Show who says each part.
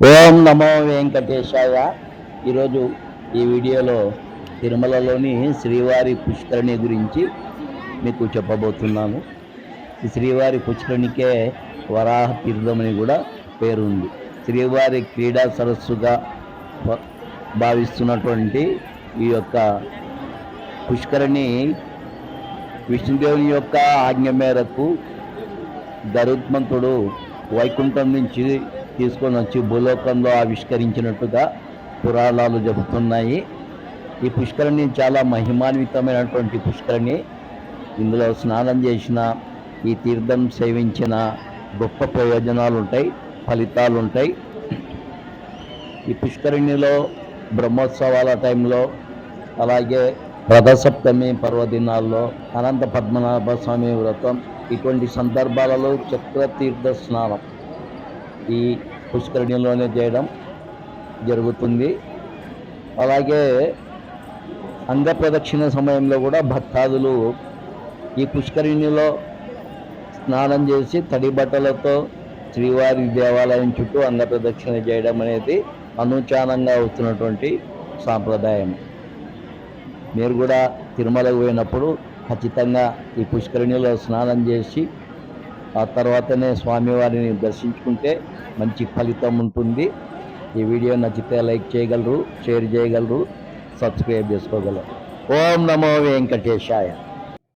Speaker 1: ఓం నమో వెంకటేశాయ. ఈరోజు ఈ వీడియోలో తిరుమలలోని శ్రీవారి పుష్కరిణి గురించి మీకు చెప్పబోతున్నాను. ఈ శ్రీవారి పుష్కరిణికే వరాహ తీర్థమని కూడా పేరుంది శ్రీవారి క్రీడా సరస్సుగా భావిస్తున్నటువంటి ఈ యొక్క పుష్కరిణి విష్ణుదేవుని యొక్క ఆజ్ఞ మేరకు గరుత్మంతుడు వైకుంఠం నుంచి తీసుకొని వచ్చి భూలోకంలో ఆవిష్కరించినట్టుగా పురాణాలు చెబుతున్నాయి. ఈ పుష్కరిణి చాలా మహిమాన్వితమైనటువంటి పుష్కరిణి. ఇందులో స్నానం చేసిన ఈ తీర్థం సేవించిన గొప్ప ప్రయోజనాలు ఉంటాయి ఫలితాలు ఉంటాయి ఈ పుష్కరిణిలో బ్రహ్మోత్సవాల టైంలో అలాగే రథసప్తమి పర్వదినాల్లో అనంత పద్మనాభ స్వామి వ్రతం ఇటువంటి సందర్భాలలో చక్రతీర్థ స్నానం. ఈ పుష్కరిణిలోనే చేయడం జరుగుతుంది. అలాగే అంగ ప్రదక్షిణ సమయంలో కూడా భక్తాదులు ఈ పుష్కరిణిలో స్నానం చేసి తడి బట్టలతో శ్రీవారి దేవాలయం చుట్టూ అంగ ప్రదక్షిణ చేయడం అనేది అనుచానంగా అవుతున్నటువంటి సాంప్రదాయం. మీరు కూడా తిరుమలకు పోయినప్పుడు ఖచ్చితంగా ఈ పుష్కరిణిలో స్నానం చేసి ఆ తర్వాతనే స్వామివారిని దర్శించుకుంటే మంచి ఫలితం ఉంటుంది. ఈ వీడియో నచ్చితే లైక్ చేయగలరు షేర్ చేయగలరు సబ్స్క్రైబ్ చేసుకోగలరు. ఓం నమో వెంకటేశాయ.